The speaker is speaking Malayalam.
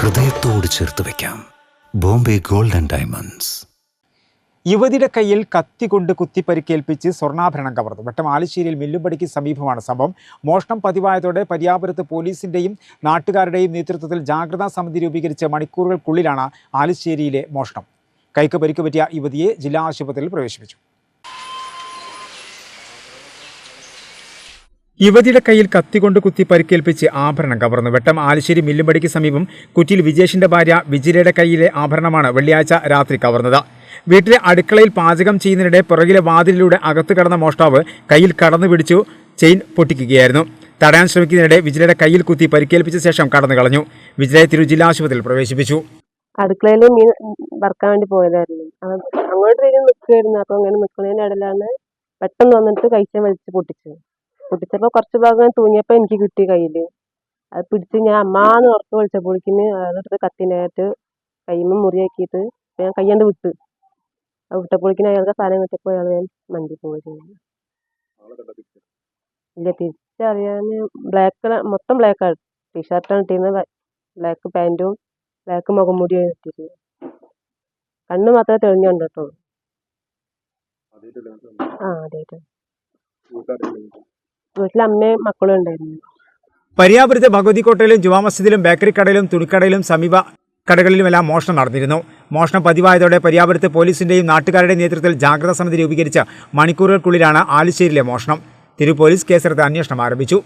ഹൃദയത്തോട് ചേർത്ത് വെക്കാം. Bombay gold and diamonds. യുവതിയുടെ കയ്യിൽ കത്തി കൊണ്ട് കുത്തി പരിക്കേൽപ്പിച്ച് സ്വർണാഭരണം കവർന്നു. വെട്ടം ആലിശ്ശേരിയിൽ മില്ലുപടിക്ക് സമീപമാണ് സംഭവം. മോഷണം പതിവായതോടെ പരിയാപുരത്ത് പോലീസിന്റെയും നാട്ടുകാരുടെയും നേതൃത്വത്തിൽ ജാഗ്രതാ സമിതി രൂപീകരിച്ച മണിക്കൂറുകൾക്കുള്ളിലാണ് ആലിശ്ശേരിയിലെ മോഷണം. കൈക്ക് പരിക്ക് പറ്റിയ യുവതിയെ ജില്ലാ ആശുപത്രിയിൽ പ്രവേശിപ്പിച്ചു. യുവതിയുടെ കയ്യിൽ കത്തികൊണ്ട് കുത്തി പരിക്കേൽപ്പിച്ച് ആഭരണം കവർന്നു. വെട്ടം ആലുശ്ശേരി മില്ലുംപടിക്ക് സമീപം കുറ്റിയിൽ വിജേഷിന്റെ ഭാര്യ വിജിലയുടെ കയ്യിലെ ആഭരണമാണ് വെള്ളിയാഴ്ച രാത്രി കവർന്നത്. വീട്ടിലെ അടുക്കളയിൽ പാചകം ചെയ്യുന്നതിനിടെ പുറകിലെ വാതിലിലൂടെ അകത്തു കടന്ന മോഷ്ടാവ് കയ്യിൽ കടന്നു പിടിച്ചു ചെയിൻ പൊട്ടിക്കുകയായിരുന്നു. തടയാൻ ശ്രമിക്കുന്നതിനിടെ വിജിലയുടെ കയ്യിൽ കുത്തി പരിക്കേൽപ്പിച്ച ശേഷം കടന്നു കളഞ്ഞു. വിജിലയെ തിരു ജില്ലാ ആശുപത്രിയിൽ പ്രവേശിപ്പിച്ചു. അടുക്കളയിൽ മീൻ വറുക്കാൻ വേണ്ടി പോയതായിരുന്നു. അങ്ങോട്ട് നിൽക്കുകയായിരുന്നു അപ്പൊ അങ്ങനെ നിൽക്കുന്നതിന്റെ ഇടയിലാണ് പെട്ടെന്ന് വന്നിട്ട് കഴിച്ചാൽ വലിച്ച് പൊട്ടിച്ചു പൊട്ടിച്ചപ്പോ കുറച്ച് ഭാഗം തൂങ്ങിയപ്പോ എനിക്ക് കിട്ടി കയ്യിൽ. അത് പിടിച്ച് ഞാൻ അമ്മാന്ന് ഉറപ്പ് വിളിച്ചപ്പോഴേക്കിന് അതെടുത്ത് കത്തിനായിട്ട് കൈമ മുറിയാക്കിയിട്ട് ഞാൻ കയ്യാണ്ട് വിട്ട്. അത് വിട്ടപ്പോഴേക്കിന് അയാൾക്ക് സാധനം കിട്ടിയപ്പോൾ അയാൾ ഞാൻ മണ്ടി പോയിരുന്നു ഇല്ല തിരിച്ചറിയാൻ ബ്ലാക്ക് മൊത്തം മൊത്തം ബ്ലാക്കാണ് ടീഷർട്ടാണ് ഇട്ടിരുന്നത്. ബ്ലാക്ക് പാന്റും ബ്ലാക്ക് മുഖംമൂടിയാണ് ഇട്ടിരുന്നത്. കണ്ണ് മാത്രമേ തെളിഞ്ഞുണ്ട് കേട്ടോ ആ അതെ വീട്ടിൽ അമ്മയും മക്കളും ഉണ്ടായിരുന്നു. പരിയാപുരത്തെ ഭഗവതി കോട്ടയിലും ജുമാ മസ്ജിദിലും ബേക്കറി കടയിലും തുണിക്കടയിലും സമീപ കടകളിലുമെല്ലാം മോഷണം നടന്നിരുന്നു. മോഷണം പതിവായതോടെ പരിയാപുരത്ത് പോലീസിന്റെയും നാട്ടുകാരുടെയും നേതൃത്വത്തിൽ ജാഗ്രതാ സമിതി രൂപീകരിച്ച മണിക്കൂറുകൾക്കുള്ളിലാണ് ആലിശ്ശേരിയിലെ മോഷണം. തിരു പോലീസ് കേസെടുത്ത് അന്വേഷണം ആരംഭിച്ചു.